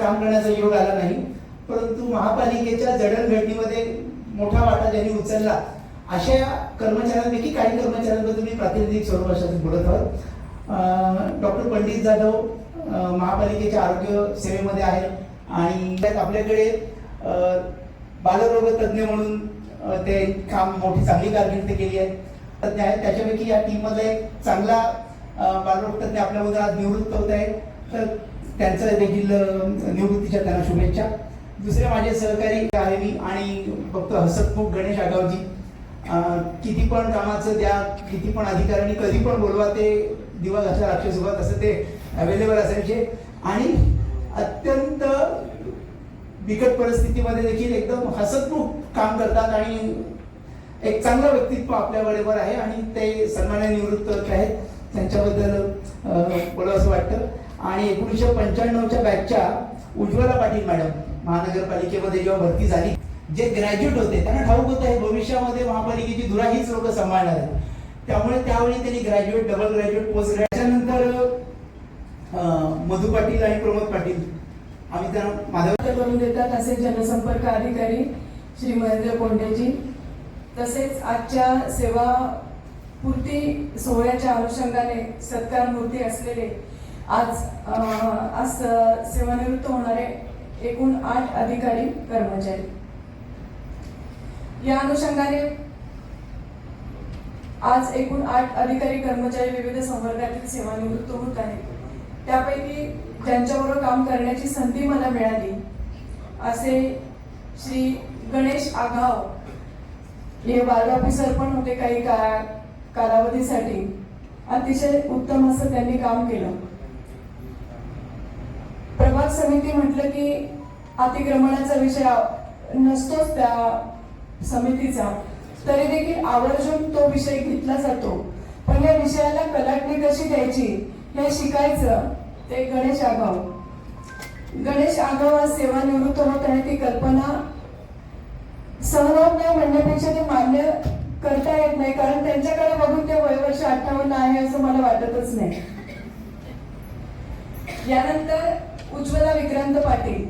काम करण्याचा योग आला नाही. परंतु महापालिकेच्या जडणघडणीमध्ये मोठा वाटा ज्यांनी उचलला अशा कर्मचाऱ्यांपैकी काही कर्मचाऱ्यांबद्दल मी प्रातिनिधिक स्वरूपात बोलत आहोत. डॉक्टर पंडित जाधव महापालिकेच्या आरोग्य सेवेमध्ये आहेत आणि त्यात आपल्याकडे बालरोग तज्ज्ञ म्हणून ते काम मोठी चांगली कारकिर्द केली आहे. तज्ञ आहेत. त्याच्यापैकी या टीममध्ये एक चांगला अं, बालरोग तज्ज्ञ आपल्याबद्दल आज निवृत्त होत आहे तर त्यांचं देखील निवृत्तीच्या त्यांना शुभेच्छा. दुसरे माझे सहकारी आहे मी आणि फक्त हसतमुख गणेश आगावजी. किती पण कामाचं द्या किती पण अधिकाऱ्यांनी कधी पण बोलवा ते दिवा घातला राक्षस असं ते अवेलेबल असायचे. आणि अत्यंत बिकट परिस्थितीमध्ये देखील एकदम हसतमुख काम करतात आणि एक चांगलं व्यक्तित्व आपल्या बरोबर आहे आणि ते सन्मान्य निवृत्त आहेत त्यांच्याबद्दल बोलावं असं वाटतं. आणि एकोणीसशे पंच्याण्णवच्या बॅचच्या उज्ज्वला पाटील मॅडम महानगरपालिकेमध्ये जेव्हा भरती झाली जे ग्रॅज्युएट होते त्यांना ठाऊक होतं हे भविष्यामध्ये महापालिकेची धुरा हीच लोक सांभाळणार आहेत. त्यामुळे त्यावेळी त्यांनी ग्रॅज्युएट डबल ग्रॅज्युएट पोस्ट त्याच्यानंतर मधु पाटील आणि प्रमोद पाटील आम्ही त्यांना माधव करून देतात असे जनसंपर्क अधिकारी श्री महेंद्र कोंडेजी तसेच आजच्या सेवा पूर्ती सोहळ्याच्या अनुषंगाने सत्कार मूर्ती असलेले आज आज सेवानिवृत्त होणारे एकूण आठ अधिकारी कर्मचारी. या अनुषंगाने आज एकूण आठ अधिकारी कर्मचारी विविध संवर्गातील सेवानिवृत्त होत आहेत. त्यापैकी ज्यांच्याबरोबर काम करण्याची संधी मला मिळाली असे श्री गणेश आघाव हे बाल ऑफिसर पण होते काही का कालावधीसाठी. अतिशय उत्तम असं त्यांनी काम केलं. प्रभाग समिती म्हटलं की अतिक्रमणाचा विषय नसतोच त्या समितीचा. तरी देखील आवर्जून तो विषय घेतला जातो. पण या विषयाला कलाटणी कशी द्यायची हे शिकायचं ते गणेश आगाव. गणेश आगाव आज सेवानिवृत्त होत आहे ती कल्पना सहभाग नाही म्हणण्यापेक्षा ते मान्य करता येत नाही. कारण त्यांच्याकडे बघून ते वयवर्ष अठ्ठावन्न आहे असं मला वाटतच नाही. यानंतर उज्ज्वला विक्रांत पाटील.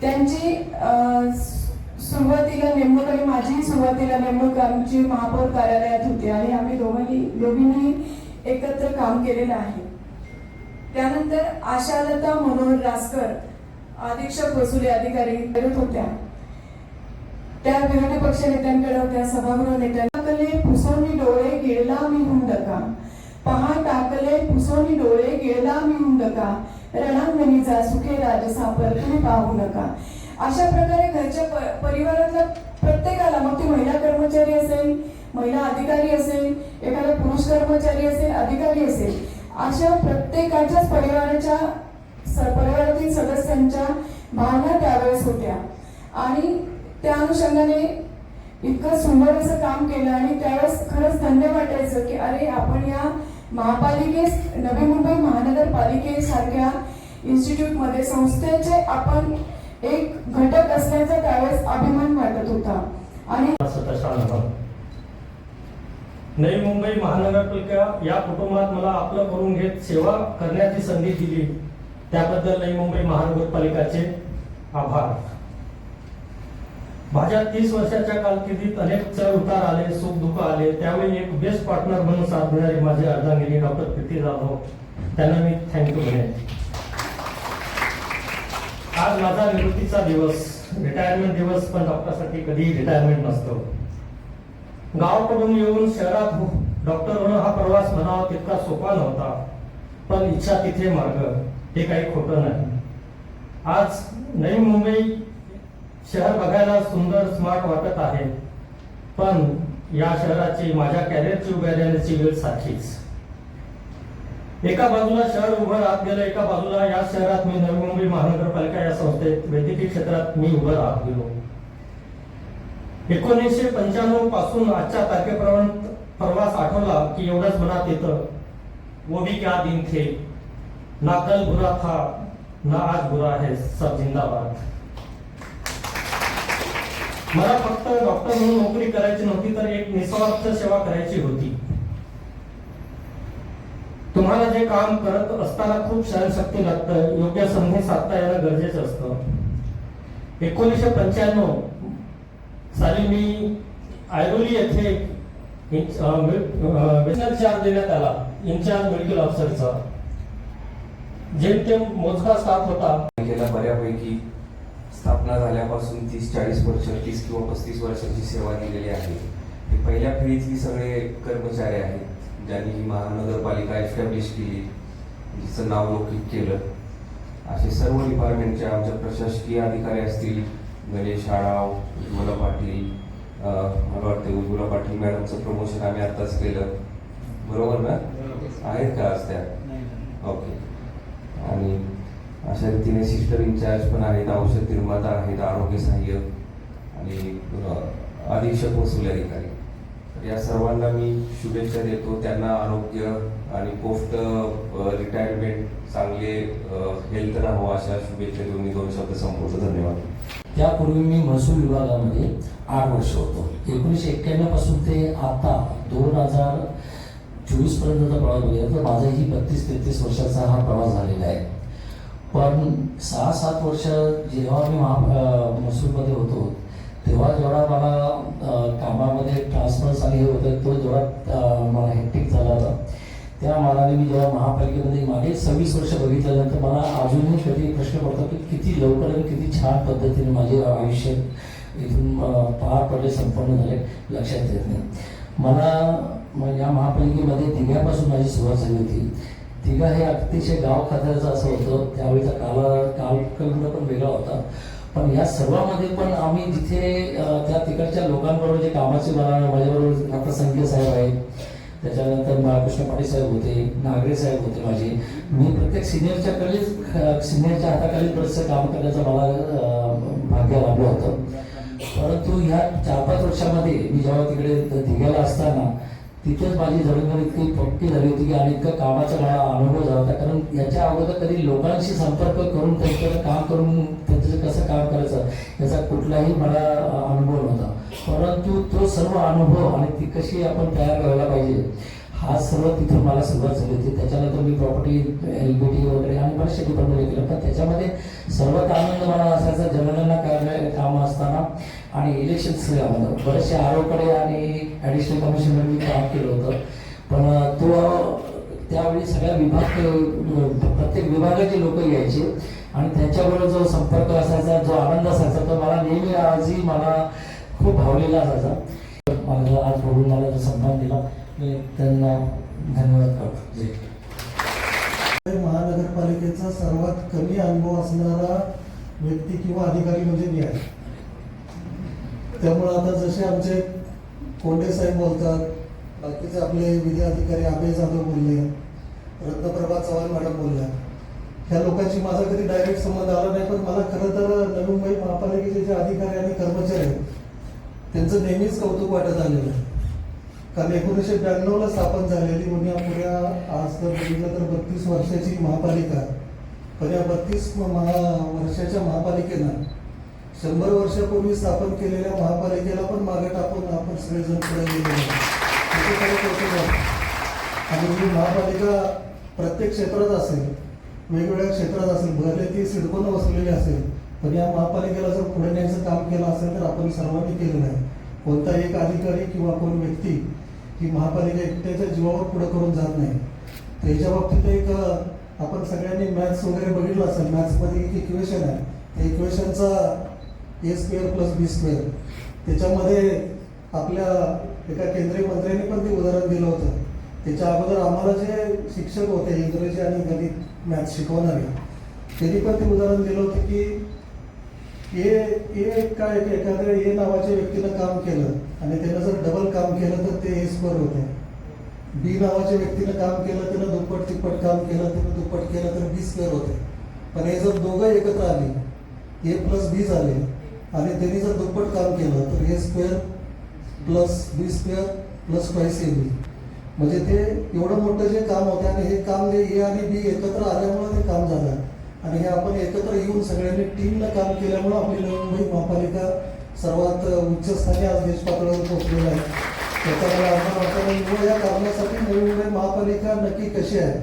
त्यांची सुरुवातीला नेमणूक आणि माझी सुरुवातीला नेमणूक आमची महापौर कार्यालयात होती आणि आम्ही दोघांनी दोघींनी एकत्र काम केलेलं आहे. त्यानंतर आशालता मनोहर रासकर अधीक्षक वसुली अधिकारी करत होत्या. त्या विरोधी पक्ष नेत्यांकडे होत्या सभागृह नेत्यांकडे पुसोनी डोळे गेला मी हुंडका. पहा टाकले पुसोनी डोळे गेला मी हुंडका. रणांगणीचा सुखे राज सापर तुम्ही पाहू नका. अशा प्रकारे घरच्या प- परिवारातल्या प्रत्येकाला मग ती महिला कर्मचारी असेल महिला अधिकारी असेल एखादा पुरुष कर्मचारी असेल अधिकारी असेल अशा प्रत्येकाच्याच परिवाराच्या स- परिवारातील सदस्यांच्या भावना त्यावेळेस होत्या. आणि त्या अनुषंगाने इतकं सुंदर असं काम केलं आणि त्यावेळेस खरंच धन्य वाटायचं की अरे आपण या महापालिकेस नवी मुंबई महानगरपालिकेसारख्या इन्स्टिट्यूटमध्ये संस्थेचे आपण एक घटक असल्याचा त्यावेळेस अभिमान वाटत होता. आणि नवी मुंबई महानगरपालिका या कुटुंबात मला आपलं करून घेत सेवा करण्याची संधी दिली. त्याबद्दल नवी मुंबई महानगरपालिकाचे आभार. माझ्या तीस वर्षाच्या कालकिर्दीत अनेक चढ उतार आले सुख दुःख आले. त्यावेळी एक बेस्ट पार्टनर म्हणून साथ देणारी माझी अर्धांगिनी डॉक्टर प्रीती जाधव. त्यांना मी थँक्यू म्हणेन. आज माझा निवृत्तीचा दिवस रिटायरमेंट दिवस पण डॉक्टरसाठी कधीही रिटायरमेंट नसतो. गावाकडून येऊन शहरात हो, डॉक्टर होणं हा प्रवास म्हणावा तितका सोपा नव्हता पण इच्छा तिथे मार्ग हे काही खोटं नाही. आज नवी मुंबई शहर बघायला सुंदर स्मार्ट वाटत आहे. पण या शहराची माझ्या कॅरियरची उभ्या राहण्याची वेळ सारखीच. एका बाजूला शहर उभं राहत गेलं एका बाजूला या शहरात मी नवी मुंबई महानगरपालिका या संस्थेत वैद्यकीय क्षेत्रात मी उभं राहत गेलो. एकोणीसशे पंच्याण्णवपासून आजच्या तारखेपर्यंत प्रवास आठवला की एवढंच मनात येतं. वो भी क्या दिन थे? ना कल बुरा था ना आज बुरा है सब जिंदाबाद. मला फक्त डॉक्टर म्हणून नोकरी करायची नव्हती तर एक निस्वार्थ सेवा करायची होती. तुम्हाला जे काम करत असताना खूप सहनशक्ती लागतं योग्य संधी साधता येणं गरजेचं असतं. एकोणीसशे पंच्याण्णव साली मी आयरोली येथे इंच- चार्ज देण्यात आला इन्चार्ज मेडिकल ऑफिसरचा जेमतेम मोजका स्टाफ होता. बऱ्यापैकी. स्थापना झाल्यापासून तीस चाळीस वर्ष तीस किंवा पस्तीस वर्षाची सेवा दिलेली आहे. हे पहिल्या पिढीतली सगळे कर्मचारी आहेत ज्यांनी ही महानगरपालिका एस्टॅब्लिश केली जिचं नाव लौकिक केलं. असे सर्व डिपार्टमेंटचे आमच्या प्रशासकीय अधिकारी असतील गणेश आळाव उज्ज्वला पाटील मला वाटतं उज्ज्वला पाटील मॅडमचं प्रमोशन आम्ही आत्ताच केलं. बरोबर ना? आहेत का आज त्या? ओके. आणि अशा रीतीने सिस्टर इन्चार्ज पण आहेत औषध निर्माता आहेत आरोग्य सहाय्यक आणि अधीक्षक वसूल अधिकारी या सर्वांना मी शुभेच्छा देतो. त्यांना आरोग्य आणि पोस्ट रिटायरमेंट चांगले हेल्थ राहावं अशा शुभेच्छा देऊन मी दोन शब्द संपवतो. धन्यवाद. त्यापूर्वी मी महसूल विभागामध्ये आठ वर्ष होतो. एकोणीसशे एक्क्याण्णवपासून ते आता दोन हजार चोवीस पर्यंतचा प्रवास बघितला तर माझाही बत्तीस तेहतीस वर्षाचा हा प्रवास झालेला आहे. पण सहा सात वर्ष जेव्हा मी महा महसूलमध्ये होतो तेव्हा जेवढा मला कामामध्ये ट्रान्सफर आणि हे होतं तो जेवढा मला हेक्टिक झाला होता त्या मानाने मी जेव्हा महापालिकेमध्ये मागे सव्वीस वर्ष बघितल्यानंतर मला अजूनही कधी प्रश्न पडतो की किती लवकर आणि किती छान पद्धतीने माझे आयुष्य इथून पार पडले संपन्न झाले लक्षात येत नाही. मला या महापालिकेमध्ये दिव्यापासून माझी सुरुवात झाली होती. दिघा हे अतिशय गाव खात्याचं असं होतं. त्यावेळीचा काला कालखंड पण वेगळा होता. पण या सर्वामध्ये पण आम्ही जिथे त्या तिकडच्या लोकांबरोबर जे कामाचे मला माझ्याबरोबर डॉक्टर संगीत साहेब आहेत त्याच्यानंतर बाळकृष्ण पाटील साहेब होते नागरे साहेब होते माझे. मी प्रत्येक सिनियरच्या खाली सिनियरच्या हाताखाली बरेचसं काम करण्याचं मला भाग्य लाभलं होतं. परंतु ह्या चार पाच वर्षामध्ये मी जेव्हा तिकडे दिघ्याला असताना तिथेच माझी जडणघड इतकी पक्की झाली होती की आणि इतकं कामाचा मला अनुभव झाला होता. कारण याच्या अगोदर कधी लोकांशी संपर्क करून त्यांच्याकडे काम करून त्यांचं कसं काम करायचं याचा कुठलाही मला अनुभव नव्हता. परंतु तो सर्व अनुभव आणि ती कशी आपण तयार करायला पाहिजे हा सर्व तिथून मला सुरुवात झाली होती. त्याच्यानंतर मी प्रॉपर्टी एल बी टी वगैरे आणि बरेचसे डिपार्टमेंट केलं. पण त्याच्यामध्ये सर्वात आनंद मला असायचा जनगणना कार्य काम असताना आणि इलेक्शन्स कामामध्ये बरेचसे आरोकडे आणि ॲडिशनल कमिशनर मी काम केलं होतं. पण तो त्यावेळी सगळ्या विभाग प्रत्येक विभागाचे लोक यायचे आणि त्यांच्याबरोबर जो संपर्क असायचा जो आनंद असायचा तो मला नेहमी आजही मला खूप भावलेला असायचा. मला आज बघून मला जो सन्मान दिला. मी त्यांना धन्यवाद करतो. महानगरपालिकेचा सर्वात कमी अनुभव असणारा व्यक्ती किंवा अधिकारी म्हणजे मी आहे. त्यामुळे आता जसे आमचे कोंडे साहेब बोलतात बाकीचे आपले विधी अधिकारी अभय जाधव बोलले रत्नप्रभा चव्हाण मॅडम बोलल्या ह्या लोकांशी माझा कधी डायरेक्ट संबंध आला नाही पण मला खरं तर नवी मुंबई महापालिकेचे जे अधिकारी आणि कर्मचारी आहेत त्यांचं नेहमीच कौतुक वाटत आलेलं आहे. कारण एकोणीसशे ब्याण्णवला स्थापन झालेली म्हणून पुऱ्या आज जर बघितलं तर बत्तीस वर्षाची महापालिका. पण या बत्तीस महा वर्षाच्या महापालिकेनं शंभर वर्षापूर्वी स्थापन केलेल्या महापालिकेला पण मागे टाकून आपण सगळेजण पुढे गेलेलो आणि ही महापालिका प्रत्येक क्षेत्रात असेल वेगवेगळ्या क्षेत्रात असेल भरले ती सिडकोनं वसलेली असेल पण या महापालिकेला जर पुढे न्यायचं काम केलं असेल तर आपण सर्वांनी केलेलं आहे. कोणता एक अधिकारी किंवा कोण व्यक्ती ही महापालिका एकट्याच्या जीवावर पुढे करून जात नाही. त्याच्या बाबतीत एक आपण सगळ्यांनी मॅथ्स वगैरे बघितलं असेल मॅथ्समध्ये एक इक्वेशन आहे. त्या इक्वेशनचा A square plus B square त्याच्यामध्ये आपल्या एका केंद्रीय मंत्र्यांनी पण ते उदाहरण दिलं होतं. त्याच्या अगोदर आम्हाला जे शिक्षक होते इंग्रजी आणि गणित मॅथ्स शिकवणारे त्यांनी पण ते उदाहरण दिलं होतं की ए ए काय एखाद्या ए नावाच्या व्यक्तीनं काम केलं आणि त्यानं जर डबल काम केलं तर ते ए स्क्वेअर होते. बी नावाच्या व्यक्तीनं काम केलं त्यानं दुप्पट तिप्पट काम केलं त्यानं दुप्पट केलं तर बी स्क्वेअर होते. पण हे जर दोघं एकत्र आले ए प्लस बी झाले आणि त्यांनी जर दुप्पट काम केलं तर A square plus B square plus twice A B म्हणजे ते एवढं मोठं जे काम होतं आणि हे काम जे ए आणि बी एकत्र आल्यामुळे ते काम झालं. आणि हे आपण एकत्र येऊन सगळ्यांनी टीमनं काम केल्यामुळं आपली नवी मुंबई महापालिका सर्वात उच्च स्थानी आज देश पातळीवर पोहोचलेली आहे. त्याचा मला अभिमान वाटतो या कारणासाठी नवी मुंबई महापालिका नक्की कशी आहे?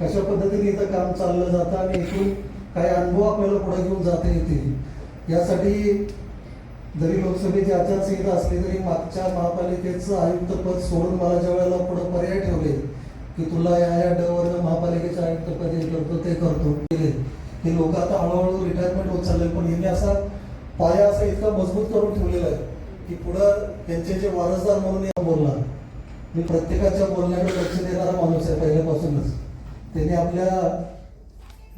कशा पद्धतीने इथं काम चाललं जातं आणि इथून काही अनुभव आपल्याला पुढे घेऊन जाता येतील? यासाठी जरी लोकसभेची आचारसंहिता असली तरी मागच्या महापालिकेचं आयुक्त पद सोडून मला ज्या वेळेला पुढे पर्याय ठेवले की तुला या या डवर महापालिकेच्या आयुक्तपदी करतो ते करतो. केले हे लोक आता हळूहळू रिटायरमेंट होत चालले पण यांनी असा पाया असा इतका मजबूत करून ठेवलेला आहे की पुढं त्यांचे जे वारसदार म्हणून या बोलणार मी प्रत्येकाच्या बोलण्याकडे लक्ष देणारा माणूस आहे पहिल्यापासूनच. त्यांनी आपल्या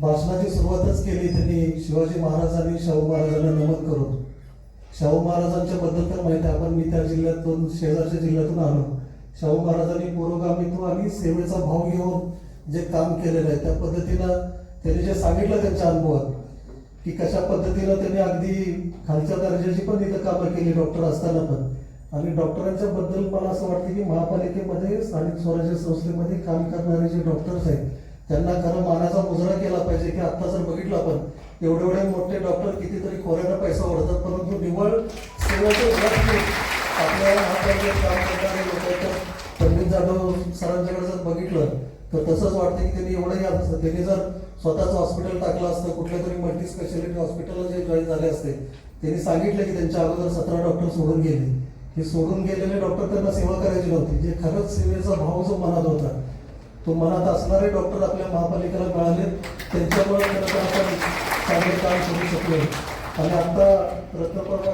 भाषणाची सुरुवातच केली. त्यांनी शिवाजी महाराजांनी शाहू महाराजांना नमन करून. शाहू महाराजांच्या बद्दल तर माहिती आहे. आपण मी त्या जिल्ह्यातून शेजारच्या जिल्ह्यातून आलो. शाहू महाराजांनी पुरोगामित्व आणि सेवेचा भाव घेऊन जे काम केलेलं आहे त्या पद्धतीनं त्यांनी जे सांगितलं त्यांच्या अनुभवात की कशा पद्धतीनं त्यांनी अगदी खालच्या दर्जाची पण इथं कामं केली डॉक्टर असताना पण. आणि डॉक्टरांच्या बद्दल मला असं वाटतं की महापालिकेमध्ये स्थानिक स्वराज्य संस्थेमध्ये काम करणारे जे डॉक्टर्स आहेत त्यांना खरं मानाचा मुजरा केला पाहिजे की आत्ता जर बघितलं आपण एवढे एवढे मोठे डॉक्टर कितीतरी खोऱ्यानं पैसा ओढतात परंतु निवळ सेवेचे आपल्या महापालिकेत काम करतात जाधव सरांच्याकडे जर बघितलं तर तसंच वाटतं की त्यांनी एवढंही असतं. त्यांनी जर स्वतःचं हॉस्पिटल टाकलं असतं कुठल्या तरी मल्टी स्पेशालिटी हॉस्पिटलला जे जॉईन झाले असते त्यांनी सांगितलं की त्यांच्या अगोदर सतरा डॉक्टर सोडून गेले. हे सोडून गेलेले डॉक्टर त्यांना सेवा करायची नव्हती. जे खरंच सेवेचा भाव जो मनात होता तो मनात असणारे डॉक्टर आपल्या महापालिकेला मिळाले त्यांच्यामुळे त्यांना आपण चांगले काम करू शकलो. आणि आता रत्नप्रभा